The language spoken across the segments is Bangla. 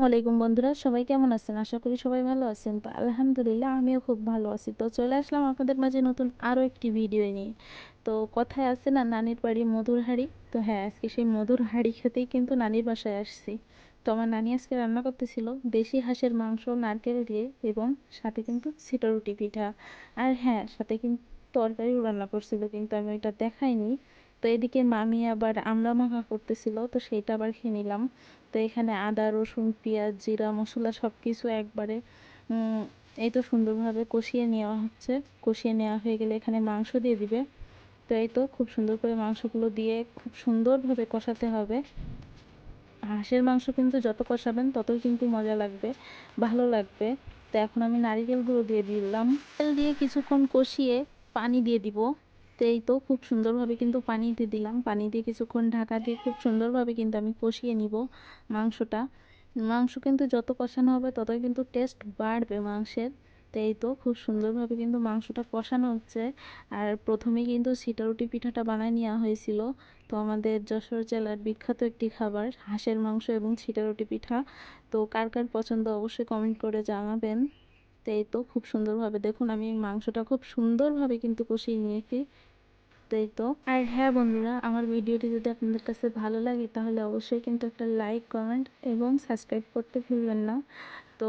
আলাইকুম বন্ধুরা, সবাই কেমন আছেন? আশা করি সবাই ভালো আছেন। তো আলহামদুলিল্লাহ, আমিও খুব ভালো আছি। তো চলে আসলাম আপনাদের মাঝে নতুন আরও একটি ভিডিও নিয়ে। তো কথায় আছে না, নানির বাড়ি মধুর হাড়ি। তো হ্যাঁ আজকে সেই মধুর হাড়ি খেতেই কিন্তু নানির বাসায় আসছি। তো আমার নানি আজকে রান্না করতেছিল দেশি হাঁসের মাংস, নারকেল দিয়ে এবং সাথে কিন্তু সিটা রুটি পিঠা। আর হ্যাঁ সাথে কিন্তু তরকারিও রান্না করছিল, কিন্তু আমি ওইটা দেখাইনি। তো এদিকে মামি আবার আমলা মাখা করতেছিল, তো সেইটা আবার খেয়ে নিলাম। তো এখানে আদা, রসুন, পেঁয়াজ, জিরা, মশলা সব কিছু একবারে এই তো সুন্দরভাবে কষিয়ে নেওয়া হচ্ছে। কষিয়ে নেওয়া হয়ে গেলে এখানে মাংস দিয়ে দিবে। তো এই তো খুব সুন্দর করে মাংসগুলো দিয়ে খুব সুন্দরভাবে কষাতে হবে। হাঁসের মাংস কিন্তু যত কষাবেন ততই কিন্তু মজা লাগবে, ভালো লাগবে। তো এখন আমি নারিকেলগুলো দিয়ে দিলাম। তেল দিয়ে কিছুক্ষণ কষিয়ে পানি দিয়ে দিব। এই তো খুব সুন্দরভাবে কিন্তু পানি দিয়ে দিলাম। পানি দিয়ে কিছুক্ষণ ঢাকা দিয়ে খুব সুন্দরভাবে কিন্তু আমি কষিয়ে নিব মাংসটা। মাংস কিন্তু যত কষানো হবে ততই কিন্তু টেস্ট বাড়বে মাংসের। তো এই তো খুব সুন্দরভাবে কিন্তু মাংসটা কষানো হচ্ছে। আর প্রথমেই কিন্তু সিটারুটি পিঠাটা বানায় নেওয়া হয়েছিল। তো আমাদের যশোর জেলার বিখ্যাত একটি খাবার, হাঁসের মাংস এবং ছিটারুটি পিঠা। তো কার কার পছন্দ অবশ্যই কমেন্ট করে জানাবেন। তো এই তো খুব সুন্দরভাবে দেখুন আমি মাংসটা খুব সুন্দরভাবে কিন্তু কষিয়ে নিয়েছি। এই তো? আর হ্যাঁ বন্ধুরা, আমার ভিডিওটি যদি আপনাদের কাছে ভালো লাগে, তাহলে অবশ্যই কিন্তু একটা লাইক কমেন্ট এবং সাবস্ক্রাইব করতে ভুলবেন না। তো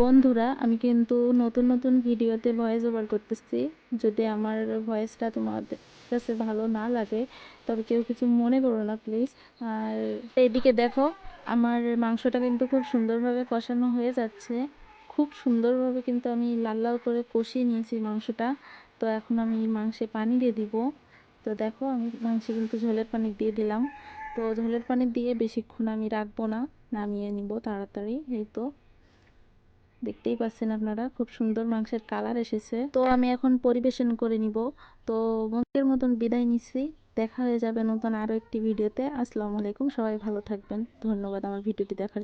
বন্ধুরা, আমি কিন্তু নতুন নতুন ভিডিওতে ভয়েস ওভার করতেছি। যদি আমার ভয়েসটা তোমাদের কাছে ভালো না লাগে, তবে কেউ কিছু মনে করো না প্লিজ আর এদিকে দেখো, আমার মাংসটা কিন্তু খুব সুন্দরভাবে কষানো হয়ে যাচ্ছে। খুব সুন্দরভাবে কিন্তু আমি লাল লাল করে কষিয়ে নিয়েছি মাংসটা। তো এখন আমি মাংসে পানি দিয়ে দিব। তো দেখো আমি মাংসে কিন্তু ঝোলের পানি দিয়ে দিলাম। তো ঝোলের পানি দিয়ে বেশিক্ষণ আমি রাখব না, নামিয়ে নিব তাড়াতাড়ি, এই তো। দেখতেই পাচ্ছেন আপনারা, খুব সুন্দর মাংসের কালার এসেছে। তো আমি এখন পরিবেশন করে নিব। তো মনের মতন বিদায় নিচ্ছি, দেখা হয়ে যাবে নতুন আরও একটি ভিডিওতে। আসসালামু আলাইকুম, সবাই ভালো থাকবেন। ধন্যবাদ আমার ভিডিওটি দেখার